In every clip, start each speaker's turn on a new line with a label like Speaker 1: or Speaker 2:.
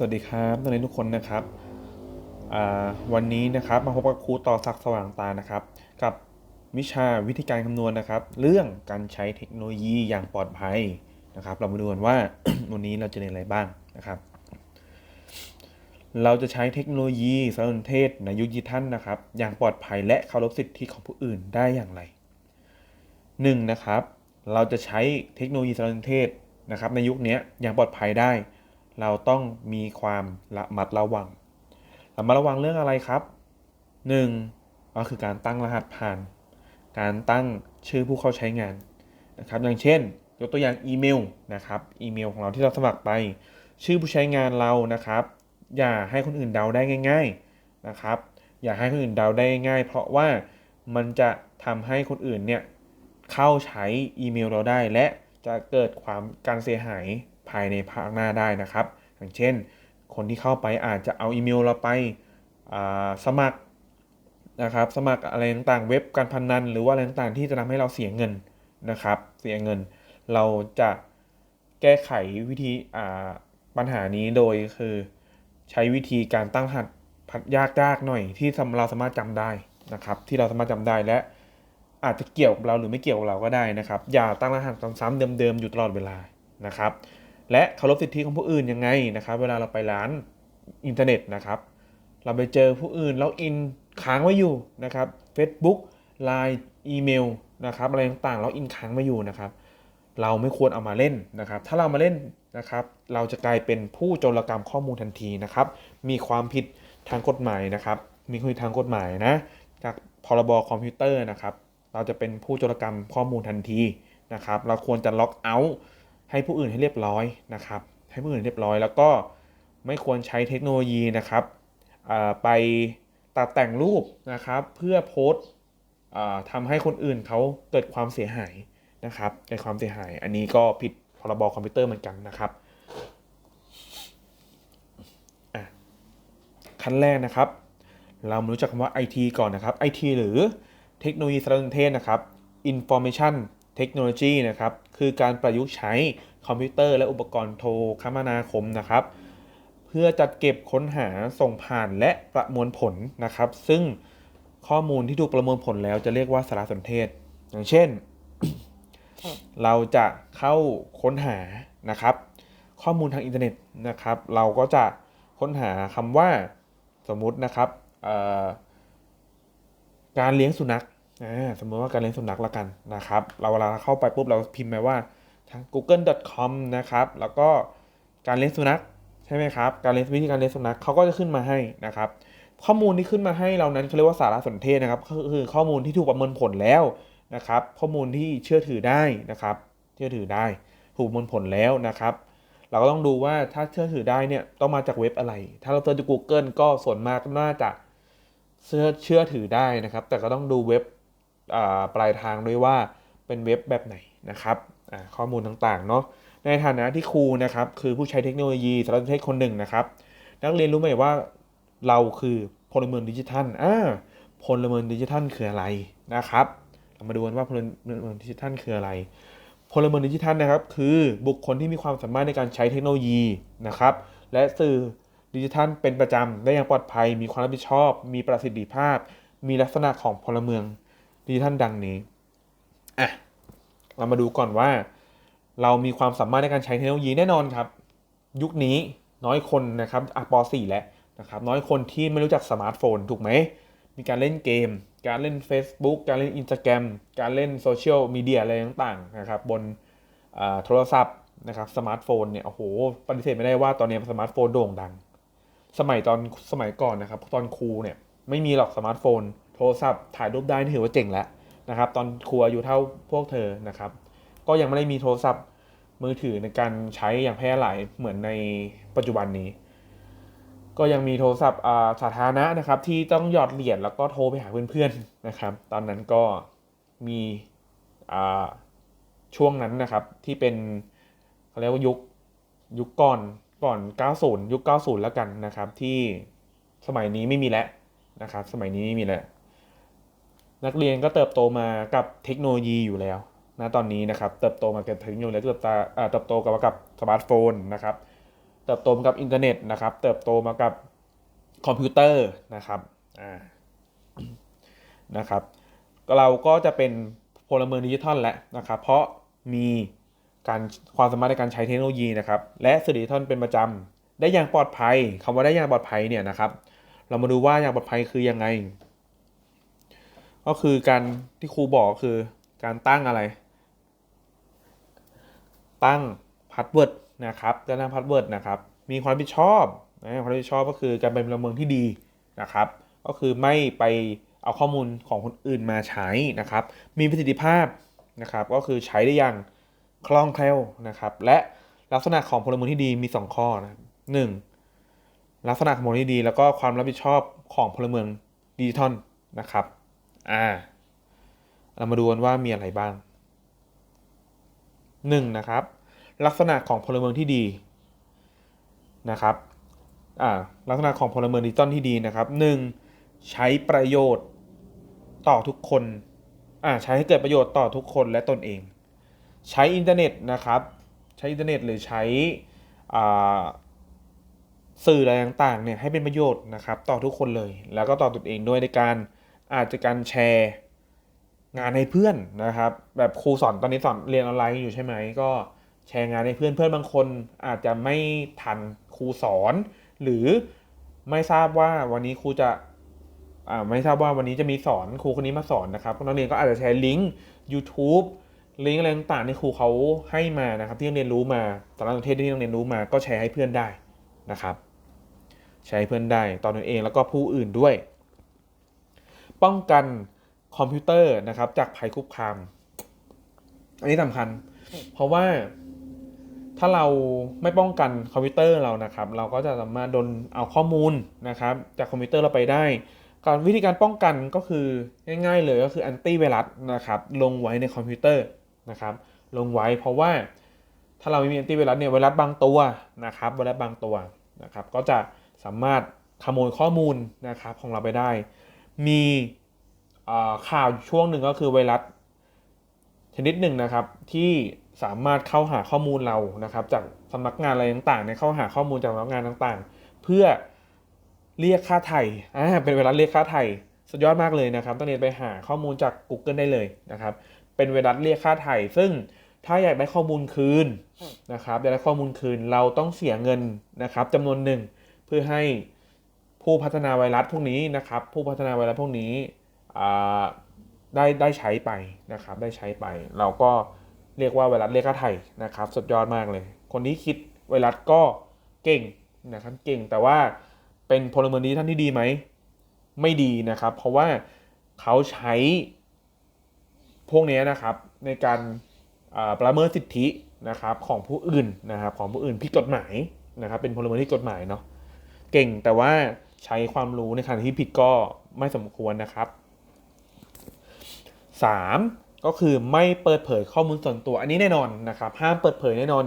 Speaker 1: สวัสดีครับนักเรียนทุกคนนะครับวันนี้นะครับมาพบกับครูต่อศักดิ์สว่างตานะครับ กับวิชาวิธีการคำนวณนะครับ เรื่องการใช้เทคโนโลยีอย่างปลอดภัยนะครับ เรามาดูกันว่าวันนี้เราจะเรียนอะไรบ้างนะครับ เราจะใช้เทคโนโลยีสารสนเทศในยุคดิจิทัลนะครับ อย่างปลอดภัยและเคารพสิทธิของผู้อื่นได้อย่างไรหนึ่งนะครับ เราจะใช้เทคโนโลยีสารสนเทศนะครับ ในยุคนี้อย่างปลอดภัยได้ เราต้องมีความระมัดระวังระมัดระวังเรื่องอะไรครับ 1. ก็คือการตั้งรหัสผ่าน การตั้งชื่อผู้เข้าใช้งานนะครับอย่างเช่น ยกตัวอย่างอีเมลนะครับอีเมลของเราที่เราสมัครไป ชื่อผู้ใช้งานเรานะครับ อย่าให้คนอื่นเดาได้ง่าย ๆนะครับ อย่าให้คนอื่นเดาได้ง่าย เพราะว่ามันจะทำให้คนอื่นเนี่ยเข้าใช้อีเมลเราได้ และจะเกิดความการเสียหายภายในภาคหน้าได้นะครับ อย่างเช่น คนที่เข้าไปอาจจะเอาอีเมลเราไปสมัครนะครับสมัครอะไรต่างๆเว็บการพนัน หรือว่าอะไรต่างๆที่จะทำให้เราเสียเงินนะครับเสียเงิน เราจะแก้ไขวิธีปัญหานี้โดยคือใช้วิธีการตั้งรหัสพัดยากๆหน่อยที่เราสามารถจำได้นะครับ ที่เราสามารถจำได้และอาจจะเกี่ยวกับเราหรือไม่เกี่ยวกับเราก็ได้นะครับ อย่าตั้งรหัสซ้ำๆเดิมๆอยู่ตลอดเวลานะครับ และเคารพสิทธิของผู้อื่นยังไงนะครับ เวลาเราไปร้านอินเทอร์เน็ตนะครับ เราไปเจอผู้อื่นแล้วอินค้างไว้อยู่นะครับ Facebook Line อีเมลนะครับอะไรต่างๆแล้วอินค้างไว้อยู่นะครับ เราไม่ควรเอามาเล่นนะครับ ถ้าเรามาเล่นนะครับ เราจะกลายเป็นผู้โจรกรรมข้อมูลทันทีนะครับ มีความผิดทางกฎหมายนะครับ มีความผิดทางกฎหมายนะ จากพรบคอมพิวเตอร์นะครับ เราจะเป็นผู้โจรกรรมข้อมูลทันทีนะครับ เราควรจะล็อกเอาท์ ให้ผู้อื่นให้เรียบร้อยนะครับ ให้ผู้อื่นเรียบร้อย แล้วก็ไม่ควรใช้เทคโนโลยีนะครับไปตัดแต่งรูปนะครับ เพื่อโพสต์อ่าทำให้คนอื่นเขาเกิดความเสียหายนะครับเกิดความเสียหาย อันนี้ก็ผิดพรบคอมพิวเตอร์เหมือนกันนะครับขั้นแรกนะครับ เรามารู้จักคำว่า IT ก่อนนะครับ IT หรือเทคโนโลยีสารสนเทศนะครับ Information Technology นะครับคือการประยุกต์ใช้คอมพิวเตอร์และอุปกรณ์โทรคมนาคมนะครับ เพื่อจัดเก็บค้นหาส่งผ่านและประมวลผลนะครับ ซึ่งข้อมูลที่ถูกประมวลผลแล้วจะเรียกว่าสารสนเทศ อย่างเช่น เราจะเข้าค้นหานะครับ ข้อมูลทางอินเทอร์เน็ตนะครับ เราก็จะค้นหาคำว่าสมมุตินะครับเอ่อการเลี้ยงสุนัขอ่า สมมติว่าการเลี้ยงสุนัขละกันนะครับ เราเวลาเข้าไปปุ๊บเราพิมพ์ไปว่าทาง google.com นะครับ แล้วก็การเลี้ยงสุนัขใช่ไหมครับ การเลี้ยงวิธีการเลี้ยงสุนัขเขาก็จะขึ้นมาให้นะครับ ข้อมูลที่ขึ้นมาให้เรานั้นเขาเรียกว่าสารสนเทศนะครับ ก็คือข้อมูลที่ถูกประเมินผลแล้วนะครับ ข้อมูลที่เชื่อถือได้นะครับ เชื่อถือได้ ถูกประเมินผลแล้วนะครับ เราก็ต้องดูว่าถ้าเชื่อถือได้เนี่ยต้องมาจากเว็บอะไร ถ้าเราเซิร์ชจาก Google ก็ส่วนมากน่าจะเชื่อเชื่อถือได้นะครับ แต่ก็ต้องดูเว็บ ปลายทางด้วยว่าเป็นเว็บแบบไหนนะครับข้อมูลต่างๆเนาะในฐานะที่ครูนะครับคือผู้ใช้เทคโนโลยีสารสนเทศคนหนึ่งนะครับ นักเรียนรู้ไหมว่าเราคือพลเมืองดิจิทัลอ่าพลเมืองดิจิทัลคืออะไรนะครับ เรามาดูกันว่าพลเมืองดิจิทัลคืออะไร พลเมืองดิจิทัลนะครับ คือบุคคลที่มีความสามารถในการใช้เทคโนโลยีนะครับ และสื่อดิจิทัลเป็นประจำได้อย่างปลอดภัย มีความรับผิดชอบ มีประสิทธิภาพ มีลักษณะของพลเมือง ดิจิทัลดังนี้อะเรามาดูก่อนว่า เรามีความสามารถในการใช้เทคโนโลยีแน่นอนครับ ยุคนี้น้อยคนนะครับอะป .4 แล้วนะครับน้อยคนที่ไม่รู้จักสมาร์ทโฟนถูกไหม มีการเล่นเกม การเล่น Facebook การเล่น Instagram การเล่นโซเชียลมีเดียอะไรต่างๆนะครับบนอ่าโทรศัพท์นะครับสมาร์ทโฟนเนี่ยโอ้โหปฏิเสธไม่ได้ว่าตอนนี้สมาร์ทโฟนโด่งดัง สมัยตอนสมัยก่อนนะครับ ตอนครูเนี่ยไม่มีหรอกสมาร์ทโฟน โทรศัพท์ถ่ายรูปได้นี่ถือว่าเจ๋งแล้วนะครับ ตอนครูอายุเท่าพวกเธอนะครับ ก็ยังไม่ได้มีโทรศัพท์มือถือในการใช้อย่างแพร่หลายเหมือนในปัจจุบันนี้ ก็ยังมีโทรศัพท์สาธารณะนะครับที่ต้องหยอดเหรียญแล้วก็โทรไปหาเพื่อนๆนะครับ ตอนนั้นก็มีช่วงนั้นนะครับที่เป็นเขาเรียกว่ายุคยุคก่อนก่อน 90 ยุค 90 แล้วกันนะครับ ที่สมัยนี้ไม่มีแล้วนะครับ สมัยนี้ไม่มีแล้ว นักเรียนก็เติบโตมากับเทคโนโลยีอยู่แล้วนะตอนนี้นะครับเติบโตมากับเทคโนโลยีและเติบโตาเติบโตกับกับสมาร์ทโฟนนะครับเติบโตมากับอินเทอร์เน็ตนะครับเติบโตมากับคอมพิวเตอร์นะครับอ่านะครับเราก็จะเป็นพลเมืองดิจิทัลแล้วนะครับเพราะมีการความสามารถในการใช้เทคโนโลยีนะครับและสื่อดิจิทัลเป็นประจำได้อย่างปลอดภัยคำว่าได้อย่างปลอดภัยเนี่ยนะครับ เรามาดูว่าอย่างปลอดภัยคือยังไง ก็คือการที่ครูบอกคือการตั้งอะไร ตั้งพาสเวิร์ดนะครับการตั้งพาสเวิร์ดนะครับ มีความรับผิดชอบนะความรับผิดชอบก็คือการเป็นพลเมืองที่ดีนะครับ ก็คือไม่ไปเอาข้อมูลของคนอื่นมาใช้นะครับ มีประสิทธิภาพนะครับ ก็คือใช้ได้อย่างคล่องแคล่วนะครับ และลักษณะของพลเมืองที่ดีมี 2 ข้อนะหนึ่งลักษณะของพลเมืองที่ดี แล้วก็ความรับผิดชอบของพลเมืองดิจิทัลนะครับ อ่า เรามาดูกันว่ามีอะไรบ้างหนึ่งนะครับ ลักษณะของพลเมืองที่ดีนะครับอ่าลักษณะของพลเมืองดิจิตอลที่ดีนะครับหนึ่งใช้ประโยชน์ต่อทุกคนอ่าใช้ให้เกิดประโยชน์ต่อทุกคนและตนเอง ใช้อินเทอร์เน็ตนะครับ ใช้อินเทอร์เน็ตหรือใช้อ่าสื่ออะไรต่างๆเนี่ยให้เป็นประโยชน์นะครับ ต่อทุกคนเลย แล้วก็ต่อตนเองด้วยในการ อาจจะการแชร์งานให้เพื่อนนะครับ แบบครูสอนตอนนี้สอนเรียนออนไลน์อยู่ใช่ไหมก็แชร์งานให้เพื่อนเพื่อนบางคนอาจจะไม่ทันครูสอน หรือไม่ทราบว่าวันนี้ครูจะไม่ทราบว่าวันนี้จะมีสอนครูคนนี้มาสอนนะครับนักเรียนก็อาจจะแชร์ลิงก์ YouTube ลิงก์อะไรต่างๆที่ครูเขาให้มานะครับ ที่นักเรียนรู้มาสารสนเทศที่นักเรียนรู้มา ก็แชร์ให้เพื่อนได้นะครับ แชร์ให้เพื่อนได้ตอนตนเองแล้วก็ผู้อื่นด้วย ป้องกันคอมพิวเตอร์นะครับ จากภัยคุกคาม อันนี้สำคัญ เพราะว่าถ้าเราไม่ป้องกันคอมพิวเตอร์เรานะครับ เราก็จะสามารถโดนเอาข้อมูลนะครับ จากคอมพิวเตอร์เราไปได้ การวิธีการป้องกันก็คือง่ายๆเลยก็คือแอนตี้ไวรัสนะครับลงไว้ในคอมพิวเตอร์นะครับ ลงไว้เพราะว่าถ้าเราไม่มีแอนตี้ไวรัสเนี่ยไวรัสบางตัวนะครับไวรัสบางตัวนะครับ ก็จะสามารถขโมยข้อมูลนะครับของเราไปได้ มีข่าวช่วงหนึ่งก็คือไวรัสชนิดหนึ่งนะครับที่สามารถเข้าหาข้อมูลเรานะครับ จากสำนักงานอะไรต่างๆเนี่ยเข้าหาข้อมูลจากสำนักงานต่างๆ เพื่อเรียกค่าไถ่อ่าเป็นไวรัสเรียกค่าไถ่สุดยอดมากเลยนะครับต้องเรียนไปหาข้อมูลจาก Google ได้เลยนะครับ เป็นไวรัสเรียกค่าไถ่ซึ่งถ้าอยากได้ข้อมูลคืนนะครับอยากได้ข้อมูลคืนเราต้องเสียเงินนะครับจำนวนหนึ่งเพื่อให้ ผู้พัฒนาไวรัสพวกนี้นะครับ ผู้พัฒนาไวรัสพวกนี้ได้ได้ใช้ไปนะครับ ได้ใช้ไป เราก็เรียกว่าไวรัสเรียกค่าไถ่นะครับ สุดยอดมากเลย คนที่คิดไวรัสก็เก่งนะครับเก่งแต่ว่าเป็นพลเมืองดีท่านที่ดีไหมไม่ดีนะครับ เพราะว่าเขาใช้พวกนี้นะครับในการประเมินสิทธินะครับของผู้อื่นนะครับของผู้อื่นผิดกฎหมายนะครับ เป็นพลเมืองที่กฎหมายเนาะเก่งแต่ว่า ใช้ความรู้ในทางที่ผิดก็ไม่สมควรนะครับ 3. ก็คือไม่เปิดเผยข้อมูลส่วนตัวอันนี้แน่นอนนะครับ ห้ามเปิดเผยแน่นอน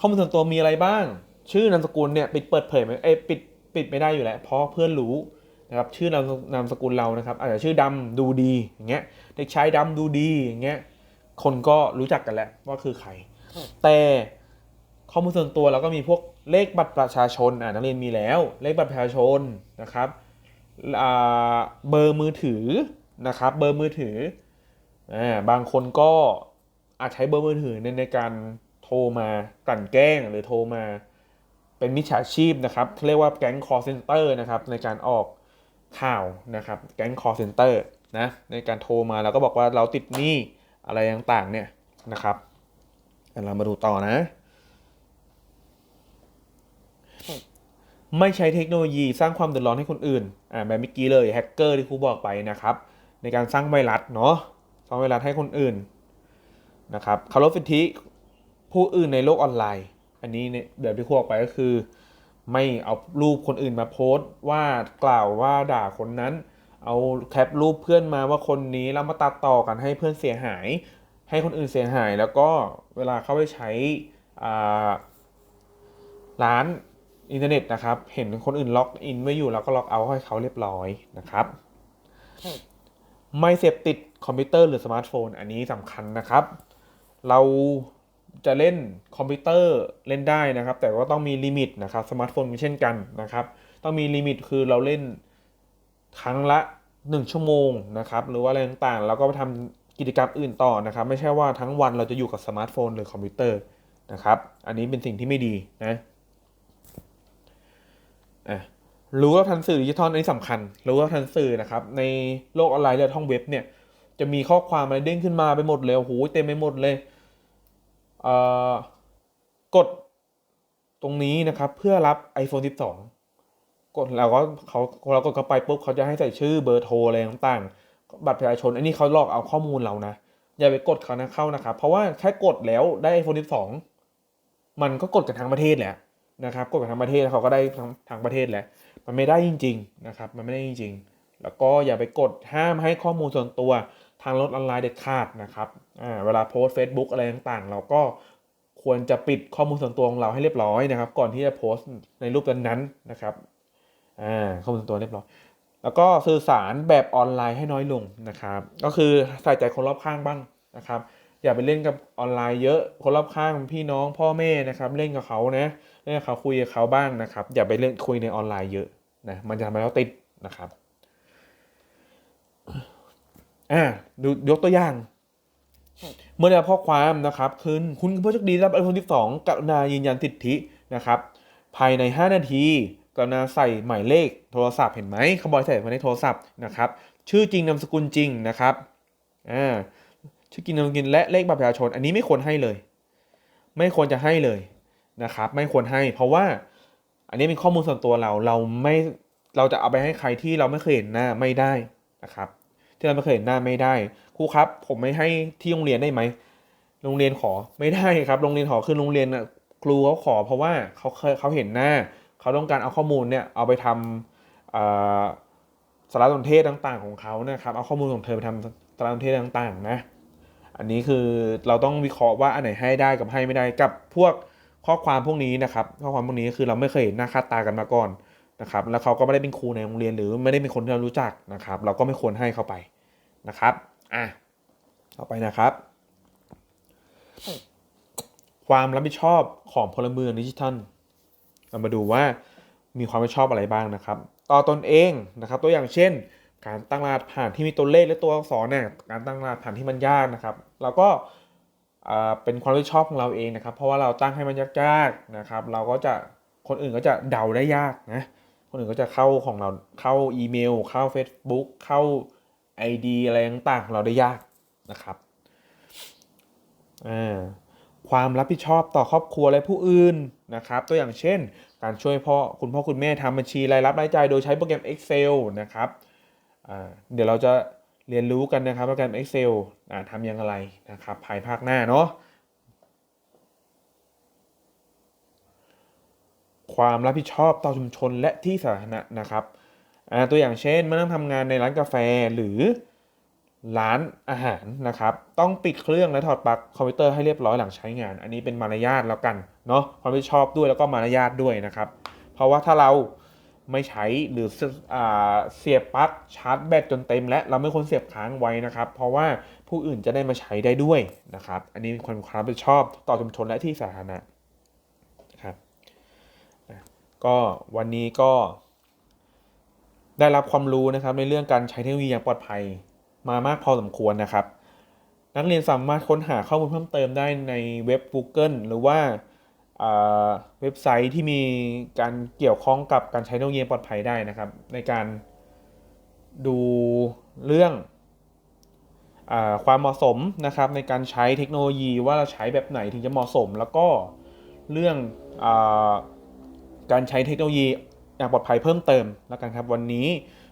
Speaker 1: ข้อมูลส่วนตัวมีอะไรบ้าง ชื่อนามสกุลเนี่ยปิดเปิดเผยไหมเอ้ปิดปิดไม่ได้อยู่แล้วเพราะเพื่อนรู้นะครับชื่อนามนามสกุลเรานะครับ อาจจะชื่อดำดูดีอย่างเงี้ยเด็กชายดำดูดีอย่างเงี้ยคนก็รู้จักกันแล้วว่าคือใคร แต่ข้อมูลส่วนตัวเราก็มีพวก เลขบัตรประชาชนอ่านักเรียนมีแล้ว เลขบัตรประชาชนนะครับเบอร์มือถือนะครับเบอร์มือถือบางคนก็อาจใช้เบอร์มือถือในในการโทรมากลั่นแกล้งหรือโทรมาเป็นมิจฉาชีพนะครับเรียกว่าแก๊งคอร์เซนเตอร์นะครับในการออกข่าวนะครับแก๊งคอร์เซนเตอร์นะในการโทรมาแล้วก็บอกว่าเราติดหนี้อะไรต่างๆเนี่ยนะครับเรามาดูต่อนะ ไม่ใช้เทคโนโลยีสร้างความเดือดร้อนให้คนอื่นอ่าแบบเมื่อกี้เลยแฮกเกอร์ที่ครูบอกไปนะครับ ในการสร้างไวรัสเนาะสร้างไวรัสให้คนอื่นนะครับเคารพสิทธิผู้อื่นในโลกออนไลน์ อันนี้เนี่ยแบบที่ครูบอกไปก็คือ ไม่เอารูปคนอื่นมาโพสต์ว่ากล่าวว่าด่าคนนั้น เอาแคปรูปเพื่อนมาว่าคนนี้แล้วมาตัดต่อกันให้เพื่อนเสียหาย ให้คนอื่นเสียหาย แล้วก็เวลาเข้าไปใช้ร้าน อินเทอร์เน็ตนะครับ เห็นคนอื่นล็อกอินไว้อยู่แล้วก็ล็อกเอาให้เขาเรียบร้อยนะครับ ไม่เสพติดคอมพิวเตอร์หรือสมาร์ทโฟน อันนี้สำคัญนะครับ เราจะเล่นคอมพิวเตอร์เล่นได้นะครับ แต่ก็ต้องมีลิมิตนะครับสมาร์ทโฟนเช่นกันนะครับ ต้องมีลิมิตคือเราเล่นครั้งละ 1 ชั่วโมงนะครับ หรือว่าอะไรต่างๆ แล้วก็ไปทำกิจกรรมอื่นต่อนะครับ ไม่ใช่ว่าทั้งวันเราจะอยู่กับสมาร์ทโฟนหรือคอมพิวเตอร์นะครับ อันนี้เป็นสิ่งที่ไม่ดีนะ อะรู้ว่าทันสื่อดิจิทัลอันนี้สำคัญ รู้ว่าทันสื่อนะครับ ในโลกออนไลน์และท่องเว็บเนี่ย จะมีข้อความอะไรเด้งขึ้นมาไปหมดเลยโอ้โหเต็มไปหมดเลยเอ่อกดตรงนี้นะครับ เพื่อรับ iPhone 12 กดแล้วก็เขาเรากดเข้าไปปุ๊บเขาจะให้ใส่ชื่อเบอร์โทรอะไรต่างๆ บัตรประชาชนอันนี้เขาลอกเอาข้อมูลเรานะอย่าไปกดเขานะเข้านะครับ เพราะว่าแค่กดแล้วได้ iPhone 12 มันก็กดกันทั้งประเทศแหละ นะครับกดกันทั้งประเทศเขาก็ได้ทั้งทั้งประเทศแหละมันไม่ได้จริงๆนะครับมันไม่ได้จริง ๆ แล้วก็อย่าไปกดห้ามให้ข้อมูลส่วนตัวทางรถออนไลน์เด็ดขาดนะครับอ่าเวลาโพสต์ Facebook อะไรต่างๆ เราก็ควรจะปิดข้อมูลส่วนตัวของเราให้เรียบร้อยนะครับ ก่อนที่จะโพสต์ในรูปนั้นๆนะครับอ่าข้อมูลส่วนตัวเรียบร้อย แล้วก็สื่อสารแบบออนไลน์ให้น้อยลงนะครับ ก็คือใส่ใจคนรอบข้างบ้างนะครับ อย่าไปเล่นกับออนไลน์เยอะคนรอบข้างพี่น้องพ่อแม่นะครับ เล่นกับเขานะ เล่นกับเขาคุยกับเขาบ้างนะครับ อย่าไปเล่นคุยในออนไลน์เยอะนะมันจะทำให้เราติดนะครับอ่าดูยกตัวอย่าง เมื่อได้ข้อความนะครับคืนคุณผู้โชคดีรับ iPhone 12กรุณายืนยันสิทธินะครับ ภายใน 5 นาทีกรุณาใส่หมายเลขโทรศัพท์เห็นไหมเขาบอกใส่หมายเลขโทรศัพท์นะครับ ชื่อจริงนามสกุลจริงนะครับอ่าชื่อจริงนามสกุลและเลขบัตรประชาชน อันนี้ไม่ควรให้เลย ไม่ควรจะให้เลย นะครับไม่ควรให้ เพราะว่าอันนี้เป็นข้อมูลส่วนตัวเราเราไม่เราจะเอาไปให้ใครที่เราไม่เคยเห็นหน้าไม่ได้นะครับ ที่เราไม่เคยเห็นหน้าไม่ได้ครูครับ ผมไม่ให้ที่โรงเรียนได้ไหมโรงเรียนขอไม่ได้ครับ โรงเรียนขอคือโรงเรียนครูเขาขอ เพราะว่าเขาเคยเขาเห็นหน้าเขาต้องการเอาข้อมูลเนี่ยเอาไปทำสารสนเทศต่างๆของเขานะครับเอาข้อมูลของเธอไปทำสารสนเทศต่างๆนะอันนี้คือเราต้องวิเคราะห์ว่าอันไหนให้ได้กับให้ไม่ได้กับพวก ข้อความพวกนี้นะครับ ข้อความพวกนี้คือเราไม่เคยเห็นหน้าค่าตากันมาก่อนนะครับ แล้วเขาก็ไม่ได้เป็นครูในโรงเรียนหรือไม่ได้เป็นคนที่เรารู้จักนะครับ เราก็ไม่ควรให้เข้าไปนะครับอะต่อไปนะครับ ความรับผิดชอบของพลเมืองดิจิทัลเรามาดูว่ามีความรับผิดชอบอะไรบ้างนะครับ ต่อตนเองนะครับ ตัวอย่างเช่น การตั้งรหัสผ่านที่มีตัวเลขและตัวอักษรเนี่ยการตั้งรหัสผ่านที่มันยากนะครับเราก็ เป็นความรับผิดชอบของเราเองนะครับ เพราะว่าเราตั้งให้มันยากๆนะครับ เราก็จะคนอื่นก็จะเดาได้ยากนะคนอื่นก็จะเข้าของเราเข้าอีเมล เข้า Facebook เข้า ID อะไรต่างๆของเราได้ยากนะครับความรับผิดชอบต่อครอบครัวและผู้อื่นนะครับ ตัวอย่างเช่น การช่วยพ่อคุณพ่อคุณแม่ทำบัญชีรายรับรายจ่ายโดยใช้โปรแกรม Excel นะครับเดี๋ยวเราจะ เรียนรู้กันนะครับโปรแกรม Excel อ่าทำอย่างไรนะครับภายภาคหน้าเนาะความรับผิดชอบต่อชุมชนและที่สาธารณะนะครับตัวอย่างเช่นเมื่อนั่งทำงานในร้านกาแฟหรือร้านอาหารนะครับ ต้องปิดเครื่องและถอดปลั๊กคอมพิวเตอร์ให้เรียบร้อยหลังใช้งาน อันนี้เป็นมารยาทแล้วกันเนาะความรับผิดชอบด้วยแล้วก็มารยาทด้วยนะครับ เพราะว่าถ้าเรา ไม่ใช้หรืออเสียบปลั๊กชาร์จแบตจนเต็ม และเราไม่ควรเสียบค้างไว้นะครับ เพราะว่าผู้อื่นจะได้มาใช้ได้ด้วยนะครับ อันนี้เป็นความรับผิดชอบต่อชุมชนและที่สาธารณะนะครับก็วันนี้ก็ได้รับความรู้นะครับในเรื่องการใช้เทคโนโลยีอย่างปลอดภัยมามากพอสมควรนะครับ นักเรียนสามารถค้นหาข้อมูลเพิ่มเติมได้ในเว็บ Google หรือว่า เว็บไซต์ที่มีการเกี่ยวข้องกับการใช้เทคโนโลยีปลอดภัยได้นะครับ ในการดูเรื่องอความเหมาะสมนะครับ ในการใช้เทคโนโลยีว่าเราใช้แบบไหนถึงจะเหมาะสม แล้วก็เรื่องอการใช้เทคโนโลยีอย่างปลอดภัยเพิ่มเติมแล้วกันครับ วันนี้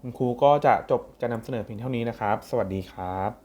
Speaker 1: คุณครูก็จะจบการนำเสนอเพียงเท่านี้นะครับ สวัสดีครับ